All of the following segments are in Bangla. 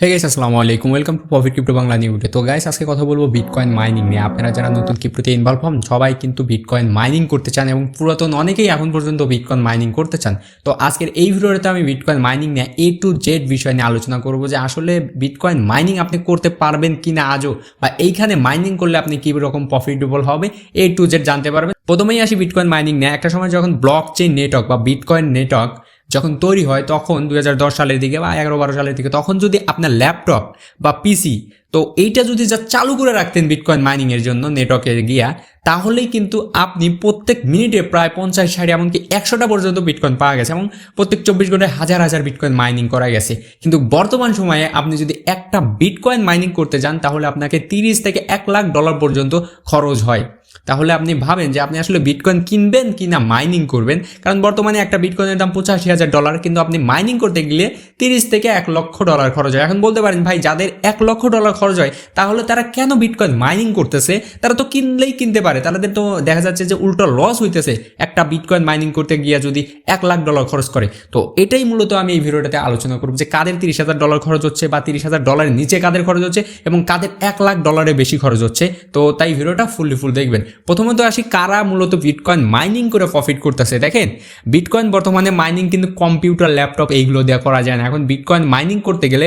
হে গাইস আসসালামু আলাইকুম welcome to profit crypto Bangla নিউজে তো গাইস আজকে কথা বলব বিটকয়েন মাইনিং নিয়ে। আপনারা যারা নতুন ক্রিপ্টোতে ইনভলভ হন, সবাই কিন্তু বিটকয়েন মাইনিং করতে চান এবং পুরাতন অনেকেই এখন পর্যন্ত বিটকয়েন মাইনিং করতে চান। তো আজকের এই ভিডিওতে আমি বিটকয়েন মাইনিং নিয়ে এ টু জেড বিষয় নিয়ে আলোচনা করব যে আসলে বিটকয়েন মাইনিং আপনি করতে পারবেন কি না আজও বা এইখানে মাইনিং করলে আপনি কী রকম প্রফিটেবল হবে এ টু জেড জানতে পারবেন। প্রথমেই আসি বিটকয়েন মাইনিং নিয়ে। একটা সময় যখন ব্লক চেইন নেটওয়ার্ক বা বিটকয়েন নেটওয়ার্ক যখন তৈরি হয় তখন দু হাজার দশ সালের দিকে বা এগারো বারো সালের দিকে, তখন যদি আপনার ল্যাপটপ বা পিসি, তো এইটা যদি যা চালু করে রাখতেন বিটকয়েন মাইনিংয়ের জন্য নেটওয়ার্কে গিয়া, তাহলেই কিন্তু আপনি প্রত্যেক মিনিটে প্রায় পঞ্চাশ, ষাট, এমনকি একশোটা পর্যন্ত বিটকয়েন পাওয়া গেছে এবং প্রত্যেক চব্বিশ ঘন্টায় হাজার হাজার বিটকয়েন মাইনিং করা গেছে। কিন্তু বর্তমান সময়ে আপনি যদি একটা বিটকয়েন মাইনিং করতে যান, তাহলে আপনাকে তিরিশ থেকে এক লাখ ডলার পর্যন্ত খরচ হয়। তাহলে আপনি ভাবেন যে আপনি আসলে বিটকয়েন কিনবেন কি না মাইনিং করবেন। কারণ বর্তমানে একটা বিটকয়েনের দাম পঁচাশি হাজার ডলার কিন্তু আপনি মাইনিং করতে গেলে তিরিশ থেকে এক লক্ষ ডলার খরচ হয়। এখন বলতে পারেন, ভাই, যাদের এক লক্ষ ডলার খরচ হয়, তাহলে তারা কেন বিটকয়েন মাইনিং করতেছে? তারা তো কিনলেই কিনতে পারে। তাদের তো দেখা যাচ্ছে যে উল্টো লস হইতেছে। একটা বিটকয়েন মাইনিং করতে গিয়ে যদি এক লাখ ডলার খরচ করে। তো এটাই মূলত আমি এই ভিডিওটাতে আলোচনা করব যে কাদের তিরিশ হাজার ডলার খরচ হচ্ছে বা তিরিশ হাজার ডলারের নিচে কাদের খরচ হচ্ছে এবং কাদের এক লাখ ডলারের বেশি খরচ হচ্ছে। তো তাই ভিডিওটা ফুললি ফুল দেখবেন। প্রথমত আসি কারা মূলত বিটকয়েন মাইনিং করে প্রফিট করতেছে, দেখেন? বিটকয়েন বর্তমানে মাইনিং কিন্তু কম্পিউটার ল্যাপটপ এইগুলো দেওয়া করা যায় না। এখন বিটকয়েন মাইনিং করতে গেলে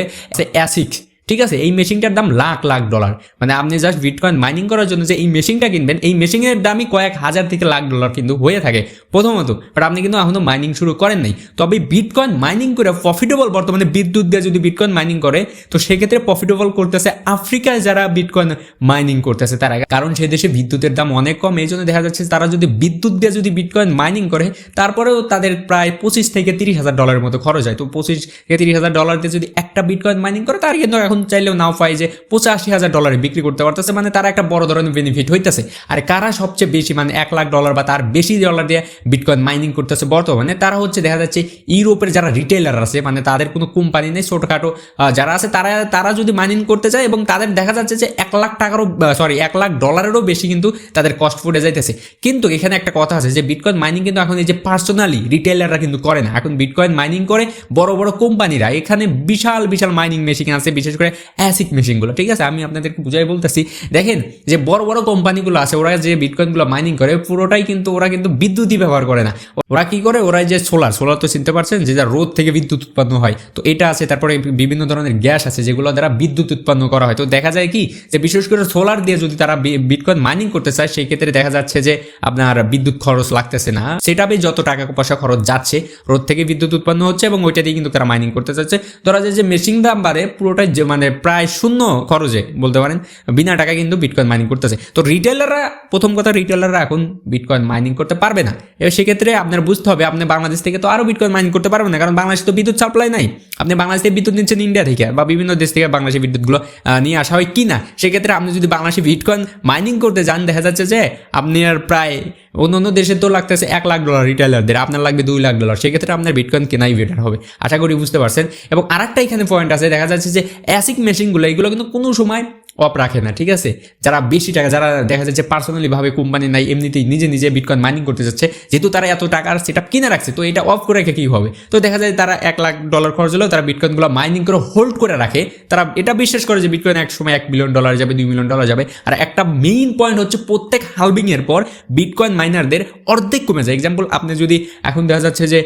অ্যাসিক ঠিক আছে, এই মেশিনটার দাম লাখ লাখ ডলার মানে আপনি জাস্ট বিটকয়েন মাইনিং করার জন্য যে এই মেশিনটা কিনবেন, এই মেশিনের দামই কয়েক হাজার থেকে লাখ ডলার কিন্তু হয়ে থাকে প্রথমত। বাট আপনি কিন্তু এখনও মাইনিং শুরু করেন নাই। তবে বিটকয়েন মাইনিং করে প্রফিটেবল বর্তমানে বিদ্যুৎ দিয়ে যদি বিটকয়েন মাইনিং করে, তো সেক্ষেত্রে প্রফিটেবল করতেছে আফ্রিকায় যারা বিটকয়েন মাইনিং করতেছে তারা। কারণ সে দেশে বিদ্যুতের দাম অনেক কম, এই জন্য দেখা যাচ্ছে তারা যদি বিদ্যুৎ দিয়ে যদি বিটকয়েন মাইনিং করে, তারপরেও তাদের প্রায় পঁচিশ থেকে তিরিশ হাজার ডলারের মতো খরচ হয়। তো পঁচিশ থেকে তিরিশ হাজার ডলার দিয়ে যদি একটা বিটকয়েন মাইনিং করে, তার কিন্তু এখন চাইলেও নাও পাই যে পঁচাশি হাজার ডলারে বিক্রি করতে পারতেছে মানে তারা একটা বড় ধরনের বেনিফিট হইতেছে। আর কারা সবচেয়ে বেশি মানে এক লাখ ডলার বা তার বেশি ডলার দিয়ে বিটকয়েন মাইনিং করতেছে বর্তমানে, তারা হচ্ছে দেখা যাচ্ছে ইউরোপের যারা রিটেলার আছে মানে তাদের কোনো কোম্পানি নেই, ছোটোখাটো যারা আছে, তারা তারা যদি মাইনিং করতে চায় এবং তাদের দেখা যাচ্ছে যে এক লাখ টাকারও সরি এক লাখ ডলারেরও বেশি কিন্তু তাদের কস্ট ফুটে যাইতেছে। কিন্তু এখানে একটা কথা আছে যে বিটকয়েন মাইনিং কিন্তু এখন এই যে পার্সোনালি রিটেলাররা কিন্তু করে না। এখন বিটকয়েন মাইনিং করে বড় বড় কোম্পানিরা এখানে বিশাল বিশাল মাইনিং মেশিন আছে, বিশেষ করে অ্যাসিক মেশিনগুলো ঠিক আছে? আমি আপনাদেরকে বুঝাই বলতেছি। দেখেন যে বড় বড় কোম্পানিগুলো আছে, ওরা যে বিটকয়েনগুলো মাইনিং করে, পুরোটাই কিন্তু ওরা কিন্তু বিদ্যুৎই ব্যবহার করে না। ওরা কি করে? ওরা যে সোলার সোলার তো চিনতে পারছেন যে যা রোদ থেকে বিদ্যুৎ উৎপন্ন হয়। তো এটা আছে, তারপরে বিভিন্ন ধরনের গ্যাস আছে, যেগুলো দ্বারা বিদ্যুৎ উৎপন্ন করা হয়। তো দেখা যায় কি যে বিশেষ করে সোলার দিয়ে যদি তারা বিটকয়েন মাইনিং করতে চায়, সেই ক্ষেত্রে দেখা যাচ্ছে যে আপনার বিদ্যুৎ খরচ লাগতেছে না। সেটাবে যত টাকা পয়সা খরচ যাচ্ছে, রোদ থেকে বিদ্যুৎ উৎপন্ন হচ্ছে এবং ওইটা দিয়ে কিন্তু তারা মাইনিং করতে চাচ্ছে। ধরা যায় যে মেশিন দাম বাড়ে, পুরোটাই মানে প্রায় শূন্য খরচে বলতে পারেন, বিনা টাকা কিন্তু বিটকয়েন মাইনিং করতেছে। তো রিটেলাররা প্রথম কথা রিটেলাররা এখন বিটকয়েন মাইনিং করতে পারবে না। এবার সেক্ষেত্রে আপনার বুঝতে হবে, আপনি বাংলাদেশ থেকে তো আরও বিটকয়েন মাইনিং করতে পারবেন না, কারণ বাংলাদেশে তো বিদ্যুৎ সাপ্লাই নাই। আপনি বাংলাদেশ বিদ্যুৎ নিচ্ছেন ইন্ডিয়া থেকে বা বিভিন্ন দেশ থেকে বাংলাদেশে বিদ্যুৎগুলো নিয়ে আসা হয় কি না সেক্ষেত্রে আপনি যদি বাংলাদেশে বিটকয়েন মাইনিং করতে যান, দেখা যাচ্ছে যে আপনি আর প্রায় অন্য অন্য দেশে তো লাগতেছে এক লাখ ডলার রিটেলারদের আপনার লাগবে দুই লাখ ডলার সেক্ষেত্রে আপনার বিটকয়েন কেনাই বেটার হবে। আশা করি বুঝতে পারছেন। এবং আরেকটা এখানে পয়েন্ট আছে, দেখা যাচ্ছে যে অ্যাসিক মেশিনগুলো এগুলো কিন্তু কোনো সময় অফ রাখে না, ঠিক আছে? যারা বেশি টাকা, যারা দেখা যাচ্ছে পার্সোনালি ভাবে কোম্পানি নাই, এমনিতেই নিজে নিজে বিটকয়েন মাইনিং করতে যাচ্ছে, যেহেতু তারা এত টাকার সেট আপ কিনে রাখছে, তো এটা অফ করে রেখে কী হবে? তো দেখা যায় তারা এক লাখ ডলার খরচ হলেও তারা বিটকয়েনগুলো মাইনিং করে হোল্ড করে রাখে। তারা এটা বিশ্বাস করে যে বিটকয়েন এক সময় এক মিলিয়ন ডলার যাবে, দুই মিলিয়ন ডলার যাবে। আর একটা মেইন পয়েন্ট হচ্ছে প্রত্যেক হালবিং এর পর বিটকয়েন মাইনারদের অর্ধেক কমে যায়। এক্সাম্পল আপনি যদি এখন দেখা যাচ্ছে যে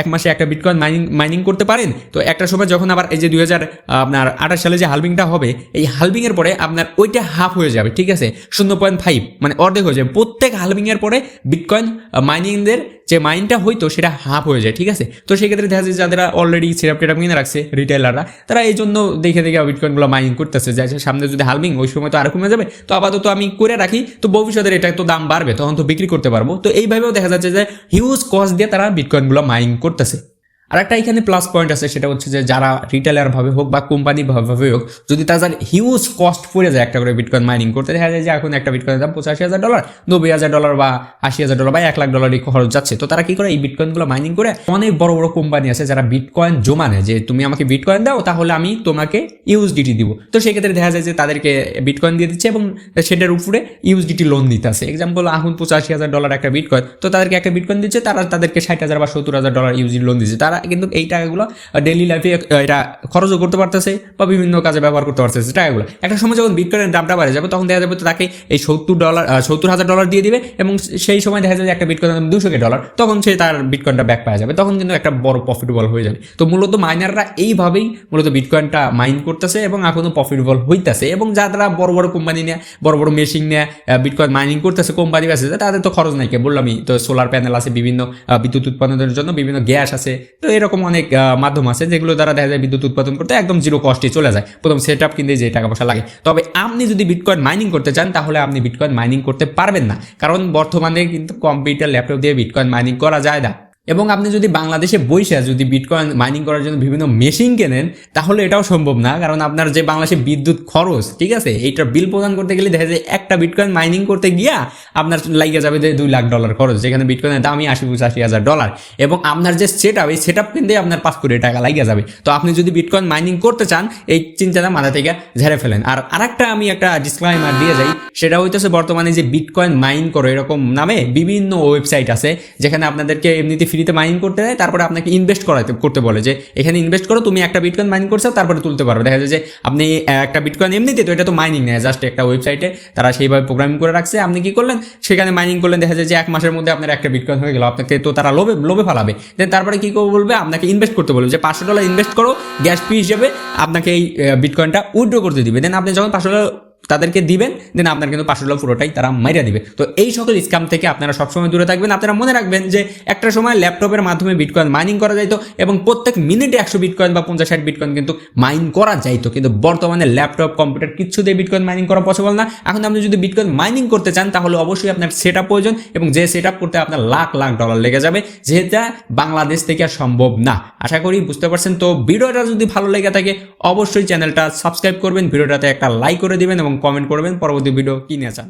এক মাসে একটা বিটকয়েন মাইনিং মাইনিং করতে পারেন, তো একটা সময় যখন আবার এই যে দুই হাজার আপনার আঠাশ সালে যে হালবিংটা হবে, এই হালবিং এর পরে আপনার ওইটা হাফ হয়ে যাবে ঠিক আছে? শূন্য পয়েন্ট ফাইভ মানে অর্ধেক হয়ে যাবে। প্রত্যেক হালবিং এর পরে বিটকয়েন মাইনিংদের যে মাইনটা হইতো সেটা হাফ হয়ে যায় ঠিক আছে? তো সেক্ষেত্রে দেখা যায় যারা অলরেডি সিরাপ টেরাপ কিনে রাখছে রিটেলাররা তারা এই জন্য দেখে দেখে বিটকয়েনগুলো মাইনিং করতেছে। যে আচ্ছা, সামনে যদি হালবিং ওই সময় তো আর কমে যাবে। তো আপাতত আমি করে রাখি তো ভবিষ্যতের এটা তো দাম বাড়বে তখন তো বিক্রি করতে পারব। তো এইভাবেও দেখা যাচ্ছে যে হিউজ কস্ট দিয়ে তারা বিটকয়েনগুলো মাইনিং করতেছে। আর একটা এখানে প্লাস পয়েন্ট আছে, সেটা হচ্ছে যে যারা রিটেলার ভাবে হোক বা কোম্পানি ভাবে হোক, যদি তাদের হিউজ কস্ট পড়ে যায় একটা করে বিটকয়েন মাইনিং করতে, দেখা যায় যে এখন একটা বিটকয়েনের দাম পঁচাশি হাজার ডলার নব্বই হাজার ডলার বা আশি হাজার ডলার বা এক লাখ ডলারই খরচ যাচ্ছে। তো তারা কি করে এই বিটকয়েনগুলো মাইনিং করে? অনেক বড় বড় কোম্পানি আছে যারা বিটকয়েন জমা নেয় যে তুমি আমাকে বিটকয়েন দাও, তাহলে আমি তোমাকে ইউএসডিটি দিব। তো সেক্ষেত্রে দেখা যায় যে তাদেরকে বিটকয়েন দিয়ে দিচ্ছে এবং সেটার উপরে ইউএসডিটি লোন দিতে আছে। এক্সাম্পল এখন পঁচাশি হাজার ডলার একটা বিটকয়েন তো তাদেরকে একটা বিটকয়েন দিচ্ছে, তারা তাদেরকে ষাট হাজার বা সত্তর হাজার ডলার ইউজি লোন দিচ্ছে। তারা কিন্তু এই টাকাগুলো ডেইলি লাইফে এটা খরচও করতে পারতেছে বা বিভিন্ন কাজে ব্যবহার করতে পারতেছে টাকাগুলো। একটা সময় যখন বিটকয়েনের দামটা বাড়ে যাবে, তখন দেখা যাবে তাকে এই সত্তর ডলার সত্তর হাজার ডলার দিয়ে দিবে এবং সেই সময় দেখা যাবে একটা বিটকয়েনের দাম দুশো কে ডলার তখন সে তার বিটকয়েনটা ব্যাক পাওয়া যাবে। তখন কিন্তু একটা বড় প্রফিটেবল হয়ে যাবে। তো মূলত মাইনাররা এইভাবেই মূলত বিটকয়েনটা মাইন করতেছে এবং এখনও প্রফিটেবল হইতেছে এবং যারা বড় বড় কোম্পানি নিয়ে, বড় বড় মেশিন নিয়ে বিটকয়েন মাইনিং করতেছে কোম্পানি আছে তাদের তো খরচ নাই কে। বললামই তো সোলার প্যানেল আছে বিভিন্ন বিদ্যুৎ উৎপাদনের জন্য বিভিন্ন গ্যাস আছে তো এরকম অনেক মাধ্যম আছে যেগুলো দ্বারা দেখা যায় বিদ্যুৎ উৎপাদন করতে একদম জিরো কস্টে চলে যায়। প্রথম সেট আপ কিনতে যে টাকা পয়সা লাগে। তবে আপনি যদি বিটকয়েন মাইনিং করতে চান, তাহলে আপনি বিটকয়েন মাইনিং করতে পারবেন না। কারণ বর্তমানে কিন্তু কম্পিউটার ল্যাপটপ দিয়ে বিটকয়েন মাইনিং করা যায় না। এবং আপনি যদি বাংলাদেশে বইসা যদি বিটকয়েন মাইনিং করার জন্য বিভিন্ন মেশিন কেনেন, তাহলে এটাও সম্ভব না, কারণ আপনার যে বাংলাদেশে বিদ্যুৎ খরচ, ঠিক আছে? এইটার বিল প্রদান করতে গেলে দেখা যায় একটা বিটকয়েন মাইনিং করতে গিয়া আপনার লাগিয়ে যাবে যে দুই লাখ ডলার খরচ, যেখানে বিটকয়েনের দামই আশি পঁচাশি হাজার ডলার এবং আপনার যে সেট আপ এই সেট আপ কিনতে আপনার পাঁচ কোটি টাকা লাগিয়ে যাবে। তো আপনি যদি বিটকয়েন মাইনিং করতে চান, এই চিন্তাটা মাথা থেকে ঝেড়ে ফেলেন। আর আরেকটা আমি একটা ডিসক্লাইমার দিয়ে যাই, সেটা হইতেছে বর্তমানে যে বিটকয়েন মাইন করো, এরকম নামে বিভিন্ন ওয়েবসাইট আছে, যেখানে আপনাদেরকে এমনিতে ফ্রিতে মাইন করতে দেয়, তারপরে আপনাকে ইনভেস্ট করাতে করতে বলে যে, এখানে ইনভেস্ট করো, তুমি একটা বিটকয়েন মাইন করছ, তারপরে তুলতে পারবে দেখা যায় যে, আপনি একটা বিটকয়েন এমনিতে তো, এটা তো মাইনিং নেয় জাস্ট একটা ওয়েবসাইটে তারা সেইভাবে প্রোগ্রামিং করে রাখছে। আপনি কি করলেন? সেখানে মাইনিং করলেন, দেখা যায় যে, এক মাসের মধ্যে আপনার একটা বিটকয়েন হয়ে গেল। আপনাকে তো তারা লোভে লোভে ফেলাবে। দেন তারপরে কি বলবে? আপনাকে ইনভেস্ট করতে বলবে যে, পাঁচশো ডলার ইনভেস্ট করো গ্যাস ফি হিসেবে আপনাকে এই বিটকয়েনটা উইড্রো করতে দিবে। দেন আপনি যখন পাঁচশো ডলার তাদেরকে দিবেন দেন আপনার কিন্তু পাঁচশো ডলার পুরোটাই তারা মাইরা দিবে। তো এই সকল স্ক্যাম থেকে আপনারা সবসময় দূরে থাকবেন। আপনারা মনে রাখবেন যে একটা সময় ল্যাপটপের মাধ্যমে বিটকয়েন মাইনিং করা যাইতো এবং প্রত্যেক মিনিটে একশো বিটকয়েন বা পঞ্চাশ ষাট বিটকয়েন কিন্তু মাইন করা যাইতো। কিন্তু বর্তমানে ল্যাপটপ কম্পিউটার কিছুতেই বিটকয়েন মাইনিং করা পসিবল না। এখন আপনি যদি বিটকয়েন মাইনিং করতে চান, তাহলে অবশ্যই আপনার সেট প্রয়োজন এবং যে সেট করতে আপনার লাখ লাখ ডলার লেগে যাবে, যেটা বাংলাদেশ থেকে আর সম্ভব না। আশা করি বুঝতে পারছেন। তো ভিডিওটা যদি ভালো লেগে থাকে, অবশ্যই চ্যানেলটা সাবস্ক্রাইব করবেন। ভিডিওটাতে একটা লাইক করে দিবেন এবং কমেন্ট করবেন পরবর্তী ভিডিও কি নিয়ে চান